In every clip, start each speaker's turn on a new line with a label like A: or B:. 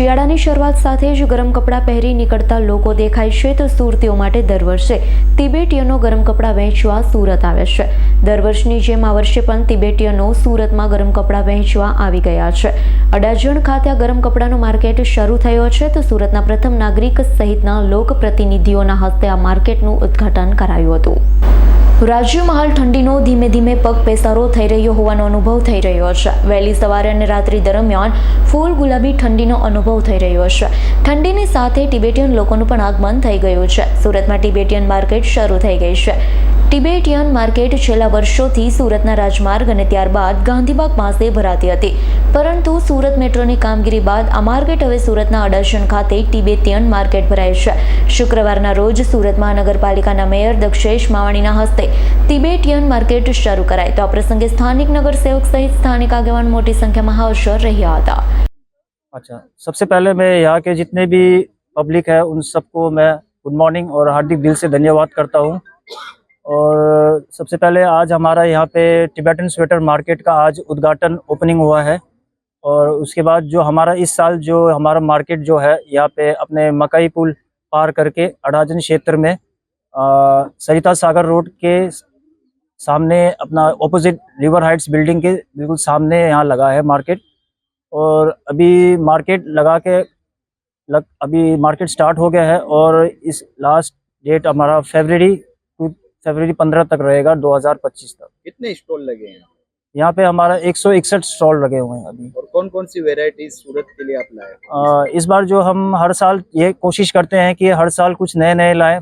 A: શિયાળાની શરૂઆત સાથે જ ગરમ કપડાં પહેરી નીકળતા લોકો દેખાય છે તો સુરતીઓ માટે દર વર્ષે તિબેટીયનો ગરમ કપડાં વહેંચવા સુરત આવે છે. દર વર્ષની જેમ આ વર્ષે પણ તિબેટીયનો સુરતમાં ગરમ કપડાં વહેંચવા આવી ગયા છે. અડાજણ ખાતે આ ગરમ કપડાંનો માર્કેટ શરૂ થયો છે તો સુરતના પ્રથમ નાગરિક સહિતના લોકપ્રતિનિધિઓના હસ્તે આ માર્કેટનું ઉદ્ઘાટન કરાયું હતું. રાજ્યમાં ઠંડીનો ધીમે ધીમે પગ પેસારો થઈ રહ્યો હોવાનો અનુભવ થઈ રહ્યો છે. વહેલી સવારે અને રાત્રિ દરમિયાન ફૂલ ગુલાબી ઠંડીનો અનુભવ થઈ રહ્યો છે. ઠંડીની સાથે ટિબેટિયન લોકોનું પણ આગમન થઈ ગયું છે. સુરતમાં ટિબેટિયન માર્કેટ શરૂ થઈ ગઈ છે. ટિબેટિયન માર્કેટ છેલ્લા વર્ષોથી સુરતના રાજમાર્ગ અને ત્યારબાદ ગાંધીબાગ પાસે ભરાતી હતી પરંતુ સુરત મેટ્રોની કામગીરી બાદ આ માર્કેટ હવે સુરતના અડાજણ ખાતે ટિબેટિયન માર્કેટ ભરાય છે શુક્રવારના રોજ સુરત મહાનગરપાલિકાના મેયર દક્ષેશ માવાણીના હસ્તે તિબેટિયન માર્કેટ શરૂ કરાય તો આ પ્રસંગે સ્થાનિક નગરસેવક સહિત સ્થાનિક આગેવાન મોટી સંખ્યામાં હાજર રહ્યા હતા
B: अच्छा सबसे पहले मैं यहाँ के जितने भी पब्लिक है उन सबको मैं गुड मॉर्निंग और हार्दिक दिल से धन्यवाद करता हूँ और सबसे पहले आज हमारा यहाँ पे टिबेटन स्वेटर मार्केट का आज उद्घाटन ओपनिंग हुआ है। और उसके बाद जो हमारा इस साल जो हमारा मार्केट जो है यहाँ पे अपने मकई पुल पार करके अडाजन क्षेत्र में अ, सरिता सागर रोड के सामने अपना ऑपोजिट रिवर हाइट्स बिल्डिंग के बिल्कुल सामने यहाँ लगा है मार्केट और अभी मार्केट लगा के लग अभी मार्केट स्टार्ट हो गया है और इस लास्ट डेट हमारा फेबररी फरवरी पंद्रह तक रहेगा 2025 तक।
C: कितने स्टॉल लगे हैं?
B: यहाँ पे हमारा एक सौ इकसठ स्टॉल लगे हुए हैं अभी।
C: और कौन कौन सी वेराइटी सूरत के लिए आप लाए
B: इस बार जो हम हर साल ये कोशिश करते हैं कि हर साल कुछ नए नए लाए।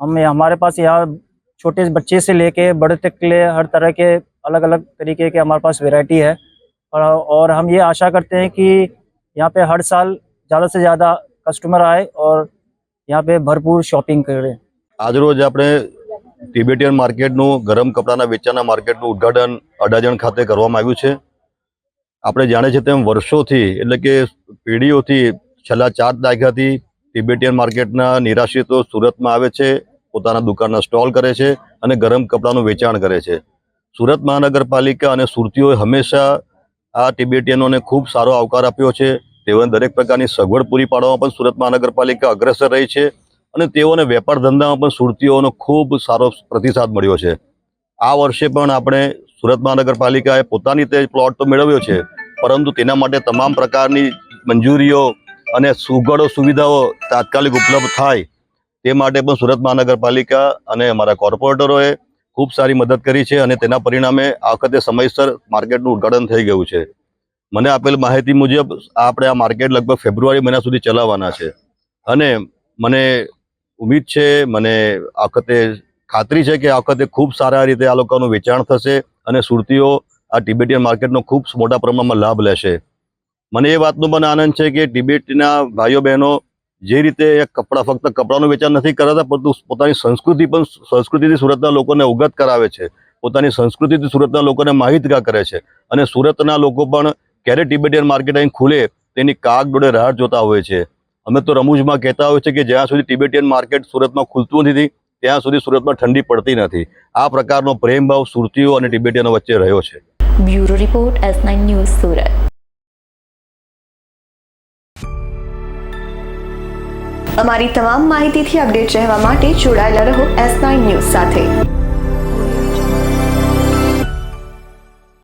B: हम हमारे पास यहाँ छोटे बच्चे से लेके बड़े तक के लिए हर तरह के अलग अलग तरीके के हमारे पास वेराइटी है। और हम ये आशा करते हैं कि यहाँ पे हर साल ज़्यादा से ज़्यादा कस्टमर आए और यहाँ पे भरपूर शॉपिंग करें।
D: आज रोज अपने તિબેટિયન માર્કેટનું ગરમ કપડાના વેચાણના માર્કેટનું ઉદ્ઘાટન અડાજણ ખાતે કરવામાં આવ્યું છે. આપણે જાણે છે તેમ વર્ષોથી, એટલે કે પેઢીઓથી છેલ્લા ચાર દાયકાથી તિબેટિયન માર્કેટના નિરાશ્રિતો સુરતમાં આવે છે, પોતાના દુકાનના સ્ટોલ કરે છે અને ગરમ કપડાનું વેચાણ કરે છે. સુરત મહાનગરપાલિકા અને સુરતીઓએ હંમેશા આ તિબેટિયનોને ખૂબ સારો આવકાર આપ્યો છે. તેઓને દરેક પ્રકારની સગવડ પૂરી પાડવામાં પણ સુરત મહાનગરપાલિકા અગ્રેસર રહી છે. અને તેઓને વેપાર ધંધામાં પણ સુરતીઓનો ખૂબ સારો પ્રતિસાદ મળ્યો છે. આ વર્ષે પણ આપણે સુરત મહાનગરપાલિકાએ પોતાની તે પ્લોટ તો મેળવ્યો છે, પરંતુ તેના માટે તમામ પ્રકારની મંજૂરીઓ અને સુગડો સુવિધાઓ તાત્કાલિક ઉપલબ્ધ થાય તે માટે પણ સુરત મહાનગરપાલિકા અને અમારા કોર્પોરેટરોએ ખૂબ સારી મદદ કરી છે અને તેના પરિણામે આ વખતે સમયસર માર્કેટનું ઉદ્ઘાટન થઈ ગયું છે. મને આપેલ માહિતી મુજબ, આપણે આ માર્કેટ લગભગ ફેબ્રુઆરી મહિના સુધી ચલાવવાના છે અને મને ઉમ્મીદ છે, મને આ વખતે ખાતરી છે કે આ વખતે ખૂબ સારા રીતે આ લોકોનું વેચાણ થશે અને સુરતીઓ આ ટિબેટિયન માર્કેટનો ખૂબ મોટા પ્રમાણમાં લાભ લેશે. મને એ વાતનો પણ આનંદ છે કે ટિબેટના ભાઈઓ બહેનો જે રીતે કપડાં, ફક્ત કપડાનું વેચાણ નથી કરાતા, પરંતુ પોતાની સંસ્કૃતિ પણ સંસ્કૃતિથી સુરતના લોકોને અવગત કરાવે છે. પોતાની સંસ્કૃતિથી સુરતના લોકોને માહિતગાર કરે છે. અને સુરતના લોકો પણ ક્યારે ટિબેટિયન માર્કેટ અહીં ખુલે તેની કાગ ડોડે રાહ જોતા હોય છે. અમે તો રમૂજમાં કહેતા હોય છે કે જ્યાં સુધી ટિબેટિયન માર્કેટ સુરતમાં ખુલતું નથી, ત્યાં સુધી સુરતમાં ઠંડી પડતી નથી. આ પ્રકારનો પ્રેમભાવ સુરતીઓ અને ટિબેટિયનો વચ્ચે રહ્યો છે.
A: Bureau report S news Surat. અમારી તમામ માહિતીથી અપડેટ રહેવા માટે જોડાયેલા રહો એસ ન્યૂઝ સાથે.